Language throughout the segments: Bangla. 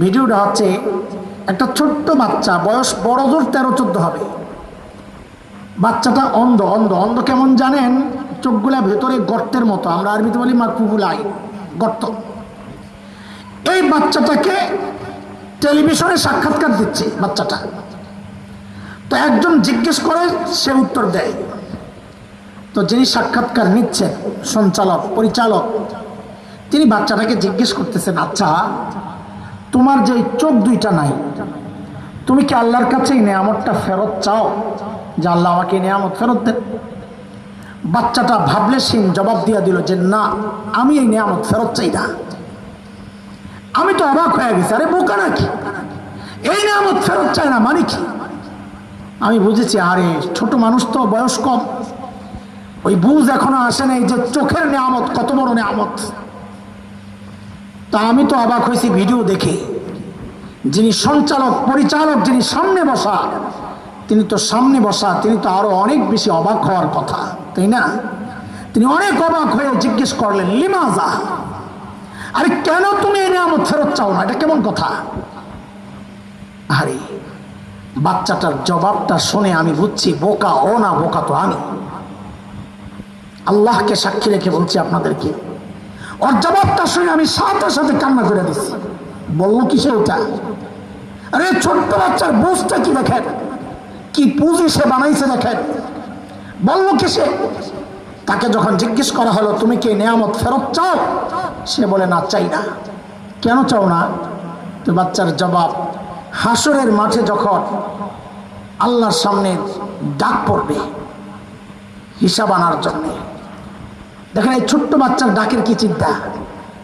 ভিডিওটা হচ্ছে একটা ছোট্ট বাচ্চা, বয়স বড় জোর তেরো চোদ্দ হবে। বাচ্চাটা অন্ধ অন্ধ অন্ধ কেমন জানেন? চোখগুলা ভেতরে গর্তের মতো, আমরা আরবিতে বলি মা মাকুবুলাই গর্ত। এই বাচ্চাটাকে টেলিভিশনে সাক্ষাৎকার দিচ্ছে বাচ্চাটা। তো একজন জিজ্ঞেস করে, সে উত্তর দেয়। তো যিনি সাক্ষাৎকার নিচ্ছেন, সঞ্চালক, পরিচালক, তিনি বাচ্চাটাকে জিজ্ঞেস করতেছেন আচ্ছা তোমার যে চোখ দুইটা নাই, তুমি কি আল্লাহর কাছে এই নেয়ামতটা ফেরত চাও? যে আল্লাহ আমাকে নেয়ামত ফেরত দেন। বাচ্চাটা ভাবলে সিং জবাব দিয়া দিল যে না, আমি এই নেয়ামত ফেরত চাই না। আমি তো অবাক হয়ে গেছি, আরে বোকা নাকি? এই নেয়ামত ফেরত চাই না মানে কি? আমি বুঝেছি, আরে ছোট মানুষ তো বয়স কম। ওই বুঝ এখনও আসে নাই যে চোখের নেয়ামত কত বড় নেয়ামত। তা আমি তো অবাক হয়েছি ভিডিও দেখে। যিনি সঞ্চালক, পরিচালক, যিনি সামনে বসা, তিনি তো সামনে বসা, তিনি তো আরও অনেক বেশি অবাক হওয়ার কথা, তাই না? তিনি অনেক অবাক হয়ে জিজ্ঞেস করলেন, লিমাজা, আরে কেন তুমি এই নিয়ামত ফেরত চাও না? এটা কেমন কথা? আরে, বাচ্চাটার জবাবটা শুনে আমি বুঝছি, বোকা ও না বোকা তো আমি। আল্লাহকে সাক্ষী রেখে বলছি আপনাদেরকে। ওর জবাবটা শুনে আমি সাথে সাথে কান্না করে দিচ্ছি বলল কিসে ওটা আরে, ছোট্ট বাচ্চার বুঝটা কি দেখেন? কি পুঁজি সে বানাইছে দেখেন? বলল, কিসে? তাকে যখন জিজ্ঞেস করা হলো, তুমি কি নেয়ামত ফেরত চাও? সে বলে, না, চাই না। কেন চাও না? তো বাচ্চার জবাব, হাসরের মাঠে যখন আল্লাহর সামনে ডাক পড়বে, হিসাব আনার জন্যে। দেখেন এই ছোট্ট বাচ্চার ডাকের কি চিন্তা?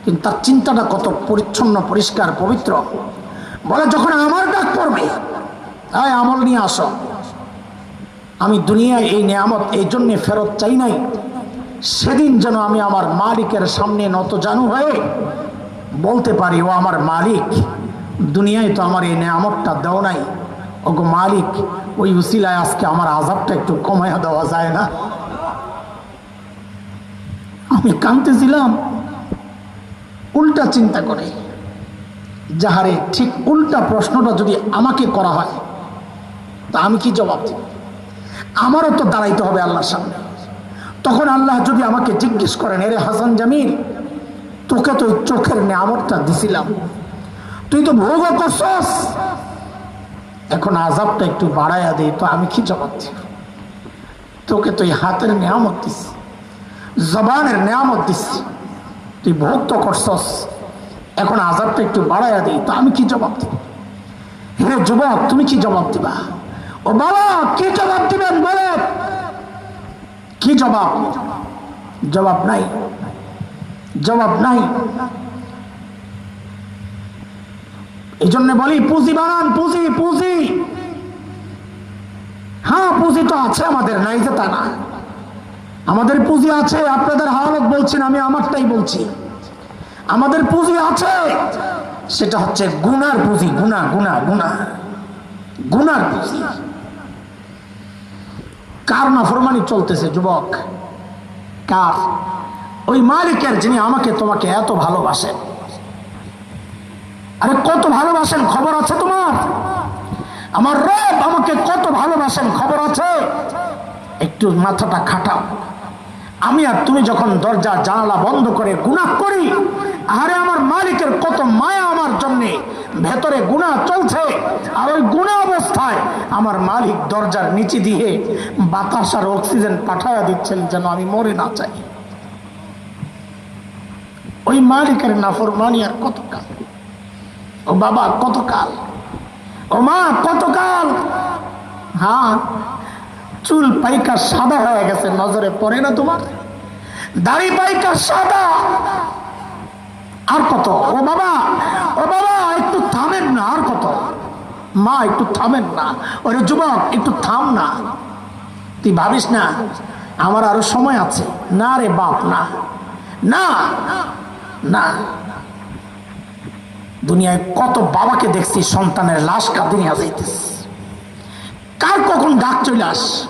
কিন্তু তার চিন্তাটা কত পরিচ্ছন্ন, পরিষ্কার, পবিত্র। বলে, যখন আমার ডাক পড়বে তাই আমল নিয়ে আসো। আমি দুনিয়ায় এই নিয়ামত, এই জন্যে ফেরত চাই নাই। সেদিন যেন আমি আমার মালিকের সামনে নত জানু হয়ে বলতে পারি, ও আমার মালিক, দুনিয়ায় তো আমার এই নিয়ামতটা দেও নাই। ওগো মালিক, ওই উসিলায় আজকে আমার আজাবটা একটু কমাইয়া দেওয়া যায় না? আমি কাঁদতেছিলাম উল্টা চিন্তা করে। যাহারে ঠিক উল্টা প্রশ্নটা যদি আমাকে করা হয়, তা আমি কি জবাব দিব? আমারও তো দাঁড়াইতে হবে আল্লাহর সামনে। তখন আল্লাহ যদি আমাকে জিজ্ঞেস করেন, এরে হাসান জামিল, তোকে তো চোখের নেয়ামতটা দিছিলাম। তুই তো ভোগ করছস। এখন আজাবটা একটু বাড়াইয়া দিই তো আমি কি জবাব দিব? তোকে তো এই হাতের নেয়ামত দিছি। জবানের নেয়ামত দিচ্ছি। তুই ভোগ তো করছস, এখন আজাবটা একটু বাড়াইয়া দিই তো আমি কি জবাব দিব? হে যুবক, তুমি কি জবাব দিবা? ও বাবা, কি জবাব দিবেন বলে কি জবাব? জবাব নাই। জবাব নাই। এই জন্য বলি, পুঁজি বানান, পুঁজি পুঁজি। হ্যাঁ পুঁজি তো আছে আমাদের, নাই যে তা না। আমাদের পুঁজি আছে, আপনাদের হালত বলছেন, আমি আমারটাই বলছি। আমাদের পুঁজি আছে, সেটা হচ্ছে গুনার পুঁজি, গুনা গুনা গুনা। গুনার পুঁজি। কার না ফরমানি চলতেছে, যুবক? কার? ওই মালিকের যিনি আমাকে তোমাকে এত ভালোবাসেন। আরে কত ভালোবাসেন, খবর আছে তোমার? আমার রব আমাকে কত ভালোবাসেন, খবর আছে? একটু মাথাটা খাটাও। আমি আর তুমি যখন দরজা জানালা বন্ধ করে গুনাহ করি আরে আমার মালিকের কত মায়া আমার জন্যে। ভেতরে গুণা চলছে, আর ওই গুণা অবস্থায় আমার মালিক দরজার নিচে দিয়ে বাতাস আর অক্সিজেন পাঠাইয়া দিচ্ছেন যেন আমি মরে না চাই ওই মালিকের নাফরমানি আর কতকাল? ও বাবা, কতকাল? ও মা, কতকাল? হ্যাঁ চুল পাইকা সাদা হয়ে গেছে, নজরে পড়ে না তোমার? দাড়ি পাইকা সাদা। আর কত? ও বাবা ও বাবা, একটু থামেন না, আর কত? মা, একটু থামেন না। ওরে যুবক, একটু থাম না। তুই ভাবিস না, আমার আরও সময় আছে? না রে বাপ, না। না না। দুনিয়ায় কত বাবাকে দেখছি সন্তানের লাশ কাঁদে নিয়ে যাইতেছে। কার কখন ডাক চলে আস?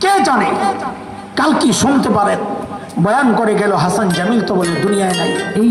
কে জানে? কাল কি শুনতে পারেন? বয়ান করে গেল হাসান জামিল তো বলে দুনিয়ায় নাই। এই